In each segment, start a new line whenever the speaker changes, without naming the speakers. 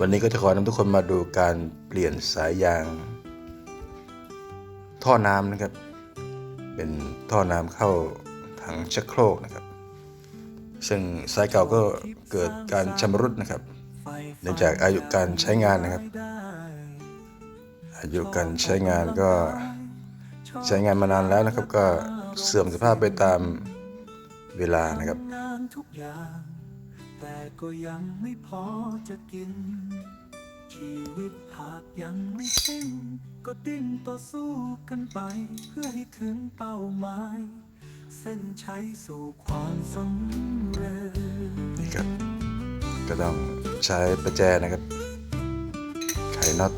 วันนี้ก็จะขอนำทุกคนมาดูการเปลี่ยนสายยาง ท่อน้ำนะครับ เป็นท่อน้ำเข้าถังชักโครกนะครับ ซึ่งสายเก่าก็เกิดการชำรุดนะครับ เนื่องจากอายุการใช้งานนะครับ อายุการใช้งานก็ใช้งานมานานแล้วนะครับ ก็เสื่อมสภาพไปตามเวลานะครับ
แต่ก็ยังไม่พอจะกิน ชีวิตหากยังไม่สิ้น ก็ดิ้นต่อสู้กันไป เพื่อให้ถึงเป้าหมาย เส้นชัยสู่ความสำเร็จ
นี่ครับก็ต้องใช้ประแจนะครับ ไขน็อต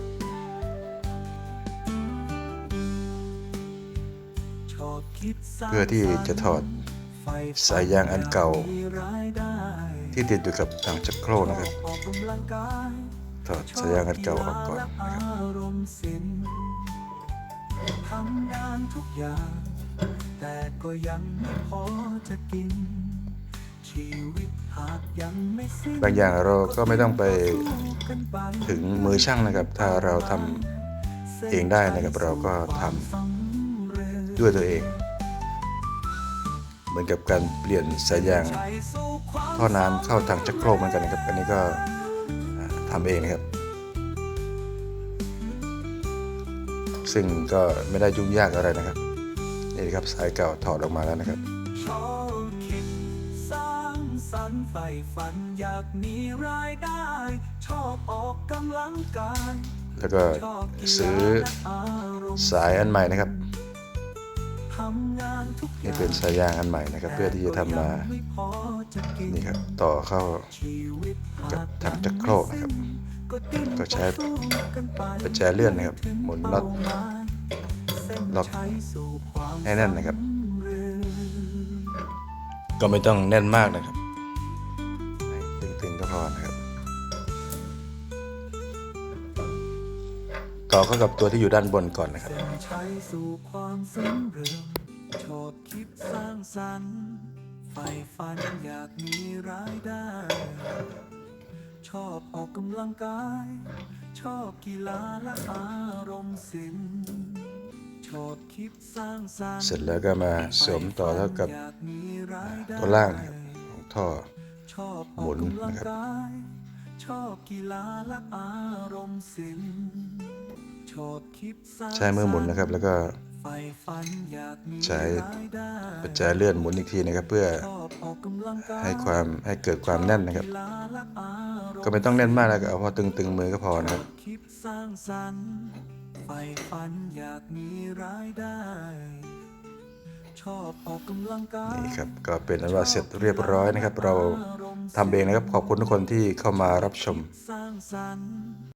ชอบคิดสร้าง
เพื่อที่จะถอด
ไฟฝัน
สายยางอันเก่า
มีรายได้
ที่ติดอยู่กับถังชักโครกนะครับ
ออกกำลังกาย
ถอดสายยางอันเก่าออกก่อน
และ
นะครับ
อารมณ์สินทำงานทุกอย่าง แต่ก็ยังไม่พอจะกินชีวิตหากยังไม่สิ้น
บางอย่างเราก็ไม่ต้องไป
สู้กันไป
ถึงมือช่างนะครับ ถ้าเราทำเองได้นะครับเราก็ทำด้วยตัวเอง เหมือนกับการเปลี่ยนสายยางท่อน้ำเข้าถังชักโครกเหมือนกันนะครับ อันนี้ก็อ่าทำเองนะครับ ซึ่งก็ไม่ได้ยุ่งยากอะไรนะครับ นี่นะครับสายเก่าถอดออกมาแล้วนะครับ
ชอบคิดสร้างสรรค์ใฝ่ฝันอยากมีรายได้ ชอบออกกำลังกาย
แล้วก็
ชอบกีฬา
ซื้อ
และอารมณ์
สายอันใหม่นะครับ
ทำงา นทุกอ
นี่
ย่าง
เป็นสายยางอันใหม่นะครับ เพื่อที่จะทำมา
แต่ก็ยังไม่พอจะกิน
นี่ครับต่อเข้า
ชีวิตหา
กับถังจักรโครกนะครับ
ก็ดิ้น
ก็ใช้
ต่อสู้กันไป
ประแจเลื่อนนะครับ หมุนน็อต
เส้น
ล็อก
ชัยสู่ความ
ให้แน่นนะครับ
สำเร็จ
ก็ไม่ต้องแน่นมากนะครับให้ตึงๆก็พอนะครับต่อเข้ากับตัวที่อยู่ด้านบนก่อนนะครับ
เส้นชัยสู่ความสำเร็จชอบคิดสร้างสรรค์ใฝ่ฝันอยากมีรายได้ ชอบออกกำลังกาย ชอบกีฬาและอารมณ์ศิลป์ชอบคิดสร้างสรรค์
เสร็จแล้วก็มาสวมต่อเท่ากับ
อยากมีรายได้
ตัวล่างนะครับของท่อ
ชอบ
หมุน
ออกกำลัง
นะครับ
กายชอบกีฬาและอารมณ์ศิลป์ชอบคิดสร้าง
ใช้มือหมุนนะครับแล้วก็
ใฝ่ฝันอยากมี
ใช้
ราย
เลื่อนหมุนอีกทีนะครับ เพื่อให้ความให้เกิดความแน่นนะครับ
ก็
ไม่ต้องแน่นมากนะครับเอาพอตึงๆมือก็พอนะครับ
คิดสร้างสรรค์ใฝ่ฝันอยากมีรายได้ ชอบออกกำลังกาย
นี่ครับก็เป็นอันว่าเสร็จเรียบร้อยนะครับ เราทำเองนะครับขอบคุณทุกคนที่เข้ามารับชม